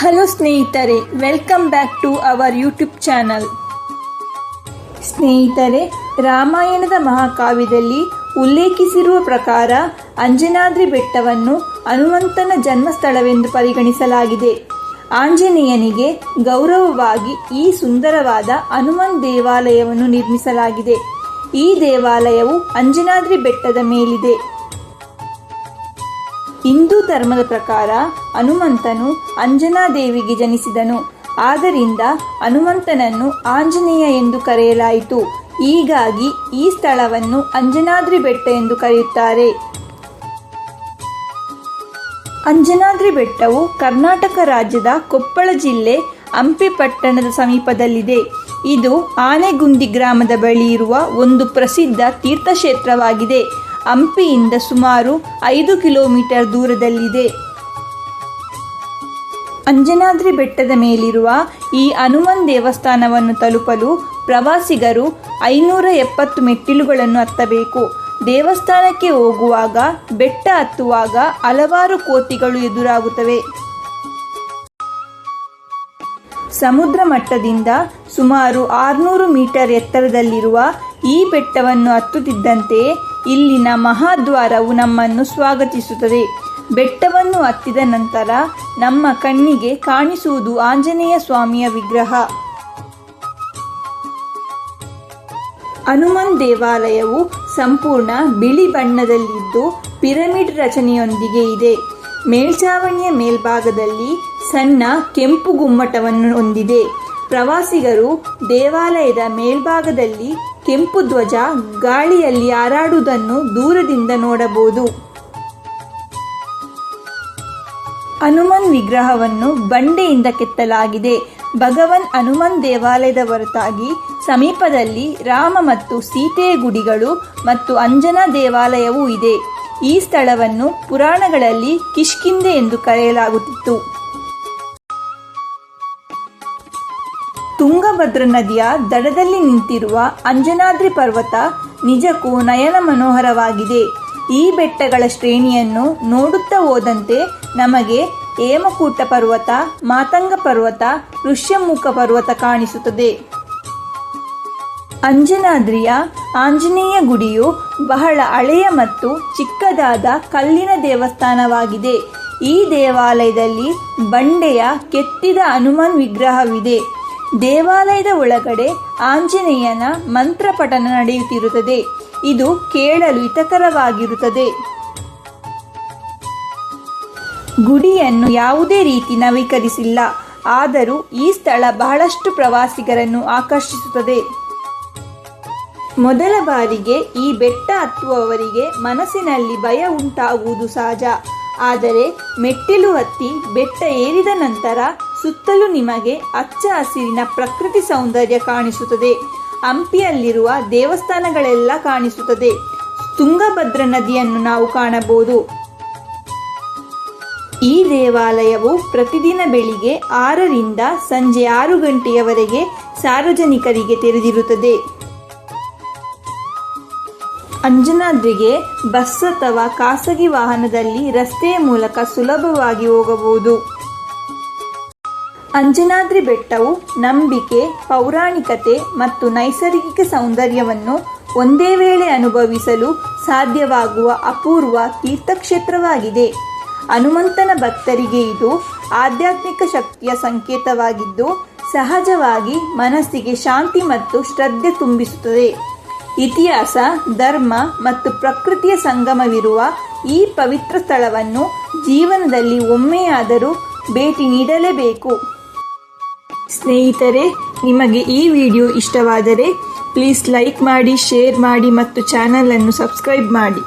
Hello ಸ್ನೇಹಿತರೆ welcome back to our YouTube channel ಸ್ನೇಹಿತರೆ, ರಾಮಾಯಣದ ಮಹಾಕಾವ್ಯದಲ್ಲಿ ಉಲ್ಲೇಖಿಸಿರುವ ಪ್ರಕಾರ ಅಂಜನಾದ್ರಿ ಬೆಟ್ಟವನ್ನು ಹನುಮಂತನ ಜನ್ಮಸ್ಥಳವೆಂದು ಪರಿಗಣಿಸಲಾಗಿದೆ. ಆಂಜನೇಯನಿಗೆ ಗೌರವವಾಗಿ ಈ ಸುಂದರವಾದ ಹನುಮನ್ ದೇವಾಲಯವನ್ನು ನಿರ್ಮಿಸಲಾಗಿದೆ. ಈ ದೇವಾಲಯವು ಅಂಜನಾದ್ರಿ ಬೆಟ್ಟದ ಮೇಲಿದೆ. ಹಿಂದೂ ಧರ್ಮದ ಪ್ರಕಾರ ಹನುಮಂತನು ಅಂಜನಾದೇವಿಗೆ ಜನಿಸಿದನು. ಆದ್ದರಿಂದ ಹನುಮಂತನನ್ನು ಆಂಜನೇಯ ಎಂದು ಕರೆಯಲಾಯಿತು. ಹೀಗಾಗಿ ಈ ಸ್ಥಳವನ್ನು ಅಂಜನಾದ್ರಿ ಬೆಟ್ಟ ಎಂದು ಕರೆಯುತ್ತಾರೆ. ಅಂಜನಾದ್ರಿ ಬೆಟ್ಟವು ಕರ್ನಾಟಕ ರಾಜ್ಯದ ಕೊಪ್ಪಳ ಜಿಲ್ಲೆ ಹಂಪಿ ಪಟ್ಟಣದ ಸಮೀಪದಲ್ಲಿದೆ. ಇದು ಆನೆಗುಂದಿ ಗ್ರಾಮದ ಬಳಿ ಇರುವ ಒಂದು ಪ್ರಸಿದ್ಧ ತೀರ್ಥಕ್ಷೇತ್ರವಾಗಿದೆ. ಹಂಪಿಯಿಂದ ಸುಮಾರು ಐದು ಕಿಲೋಮೀಟರ್ ದೂರದಲ್ಲಿದೆ. ಅಂಜನಾದ್ರಿ ಬೆಟ್ಟದ ಮೇಲಿರುವ ಈ ಹನುಮನ್ ದೇವಸ್ಥಾನವನ್ನು ತಲುಪಲು ಪ್ರವಾಸಿಗರು ಐನೂರ ಎಪ್ಪತ್ತು ಮೆಟ್ಟಿಲುಗಳನ್ನು ಹತ್ತಬೇಕು. ದೇವಸ್ಥಾನಕ್ಕೆ ಹೋಗುವಾಗ, ಬೆಟ್ಟ ಹತ್ತುವಾಗ ಹಲವಾರು ಕೋತಿಗಳು ಎದುರಾಗುತ್ತವೆ. ಸಮುದ್ರ ಮಟ್ಟದಿಂದ ಸುಮಾರು ಆರುನೂರು ಮೀಟರ್ ಎತ್ತರದಲ್ಲಿರುವ ಈ ಬೆಟ್ಟವನ್ನು ಹತ್ತುತ್ತಿದ್ದಂತೆಯೇ ಇಲ್ಲಿನ ಮಹಾದ್ವಾರವು ನಮ್ಮನ್ನು ಸ್ವಾಗತಿಸುತ್ತದೆ. ಬೆಟ್ಟವನ್ನು ಹತ್ತಿದ ನಂತರ ನಮ್ಮ ಕಣ್ಣಿಗೆ ಕಾಣಿಸುವುದು ಆಂಜನೇಯ ಸ್ವಾಮಿಯ ವಿಗ್ರಹ. ಹನುಮನ್ ದೇವಾಲಯವು ಸಂಪೂರ್ಣ ಬಿಳಿ ಬಣ್ಣದಲ್ಲಿದ್ದು ಪಿರಮಿಡ್ ರಚನೆಯೊಂದಿಗೆ ಇದೆ. ಮೇಲ್ಛಾವಣಿಯ ಮೇಲ್ಭಾಗದಲ್ಲಿ ಸಣ್ಣ ಕೆಂಪು ಗುಮ್ಮಟವನ್ನು ಹೊಂದಿದೆ. ಪ್ರವಾಸಿಗರು ದೇವಾಲಯದ ಮೇಲ್ಭಾಗದಲ್ಲಿ ಕೆಂಪು ಧ್ವಜ ಗಾಳಿಯಲ್ಲಿ ಹಾರಾಡುವುದನ್ನು ದೂರದಿಂದ ನೋಡಬಹುದು. ಹನುಮನ್ ವಿಗ್ರಹವನ್ನು ಬಂಡೆಯಿಂದ ಕೆತ್ತಲಾಗಿದೆ. ಭಗವನ್ ಹನುಮನ್ ದೇವಾಲಯದ ಹೊರತಾಗಿ ಸಮೀಪದಲ್ಲಿ ರಾಮ ಮತ್ತು ಸೀತೆಯ ಗುಡಿಗಳು ಮತ್ತು ಅಂಜನಾ ದೇವಾಲಯವೂ ಇದೆ. ಈ ಸ್ಥಳವನ್ನು ಪುರಾಣಗಳಲ್ಲಿ ಕಿಷ್ಕಿಂದೆ ಎಂದು ಕರೆಯಲಾಗುತ್ತಿತ್ತು. ತುಂಗಭದ್ರ ನದಿಯ ದಡದಲ್ಲಿ ನಿಂತಿರುವ ಅಂಜನಾದ್ರಿ ಪರ್ವತ ನಿಜಕ್ಕೂ ನಯನ ಮನೋಹರವಾಗಿದೆ. ಈ ಬೆಟ್ಟಗಳ ಶ್ರೇಣಿಯನ್ನು ನೋಡುತ್ತಾ ಹೋದಂತೆ ನಮಗೆ ಹೇಮಕೂಟ ಪರ್ವತ, ಮಾತಂಗ ಪರ್ವತ, ಋಷ್ಯಮುಖ ಪರ್ವತ ಕಾಣಿಸುತ್ತದೆ. ಅಂಜನಾದ್ರಿಯ ಆಂಜನೇಯ ಗುಡಿಯು ಬಹಳ ಹಳೆಯ ಮತ್ತು ಚಿಕ್ಕದಾದ ಕಲ್ಲಿನ ದೇವಸ್ಥಾನವಾಗಿದೆ. ಈ ದೇವಾಲಯದಲ್ಲಿ ಬಂಡೆಯ ಕೆತ್ತಿದ ಹನುಮಾನ್ ವಿಗ್ರಹವಿದೆ. ದೇವಾಲಯದ ಒಳಗಡೆ ಆಂಜನೇಯನ ಮಂತ್ರ ಪಠನ ನಡೆಯುತ್ತಿರುತ್ತದೆ. ಇದು ಕೇಳಲು ಹಿತಕರವಾಗಿರುತ್ತದೆ. ಗುಡಿಯನ್ನು ಯಾವುದೇ ರೀತಿ ನವೀಕರಿಸಿಲ್ಲ. ಆದರೂ ಈ ಸ್ಥಳ ಬಹಳಷ್ಟು ಪ್ರವಾಸಿಗರನ್ನು ಆಕರ್ಷಿಸುತ್ತದೆ. ಮೊದಲ ಬಾರಿಗೆ ಈ ಬೆಟ್ಟ ಹತ್ತುವವರಿಗೆ ಮನಸ್ಸಿನಲ್ಲಿ ಭಯ ಉಂಟಾಗುವುದು ಸಹಜ. ಆದರೆ ಮೆಟ್ಟಿಲು ಹತ್ತಿ ಬೆಟ್ಟ ಏರಿದ ನಂತರ ಸುತ್ತಲೂ ನಿಮಗೆ ಹಚ್ಚ ಹಸಿರಿನ ಪ್ರಕೃತಿ ಸೌಂದರ್ಯ ಕಾಣಿಸುತ್ತದೆ. ಹಂಪಿಯಲ್ಲಿರುವ ದೇವಸ್ಥಾನಗಳೆಲ್ಲ ಕಾಣಿಸುತ್ತದೆ. ತುಂಗಭದ್ರ ನದಿಯನ್ನು ನಾವು ಕಾಣಬಹುದು. ಈ ದೇವಾಲಯವು ಪ್ರತಿದಿನ ಬೆಳಿಗ್ಗೆ ಆರರಿಂದ ಸಂಜೆ ಆರು ಗಂಟೆಯವರೆಗೆ ಸಾರ್ವಜನಿಕರಿಗೆ ತೆರೆದಿರುತ್ತದೆ. ಅಂಜನಾದ್ರಿಗೆ ಬಸ್ ಅಥವಾ ಖಾಸಗಿ ವಾಹನದಲ್ಲಿ ರಸ್ತೆಯ ಮೂಲಕ ಸುಲಭವಾಗಿ ಹೋಗಬಹುದು. ಅಂಜನಾದ್ರಿ ಬೆಟ್ಟವು ನಂಬಿಕೆ, ಪೌರಾಣಿಕತೆ ಮತ್ತು ನೈಸರ್ಗಿಕ ಸೌಂದರ್ಯವನ್ನು ಒಂದೇ ವೇಳೆ ಅನುಭವಿಸಲು ಸಾಧ್ಯವಾಗುವ ಅಪೂರ್ವ ತೀರ್ಥಕ್ಷೇತ್ರವಾಗಿದೆ. ಹನುಮಂತನ ಭಕ್ತರಿಗೆ ಇದು ಆಧ್ಯಾತ್ಮಿಕ ಶಕ್ತಿಯ ಸಂಕೇತವಾಗಿದ್ದು, ಸಹಜವಾಗಿ ಮನಸ್ಸಿಗೆ ಶಾಂತಿ ಮತ್ತು ಶ್ರದ್ಧೆ ತುಂಬಿಸುತ್ತದೆ. ಇತಿಹಾಸ, ಧರ್ಮ ಮತ್ತು ಪ್ರಕೃತಿಯ ಸಂಗಮವಿರುವ ಈ ಪವಿತ್ರ ಸ್ಥಳವನ್ನು ಜೀವನದಲ್ಲಿ ಒಮ್ಮೆಯಾದರೂ ಭೇಟಿ ನೀಡಲೇಬೇಕು. ಸ್ನೇಹಿತರೆ ನಿಮಗೆ ಈ ವಿಡಿಯೋ ಇಷ್ಟವಾದರೆ ಪ್ಲೀಸ್ ಲೈಕ್ ಮಾಡಿ ಶೇರ್ ಮಾಡಿ ಮತ್ತು ಚಾನಲನ್ನು ಸಬ್ಸ್ಕ್ರೈಬ್ ಮಾಡಿ.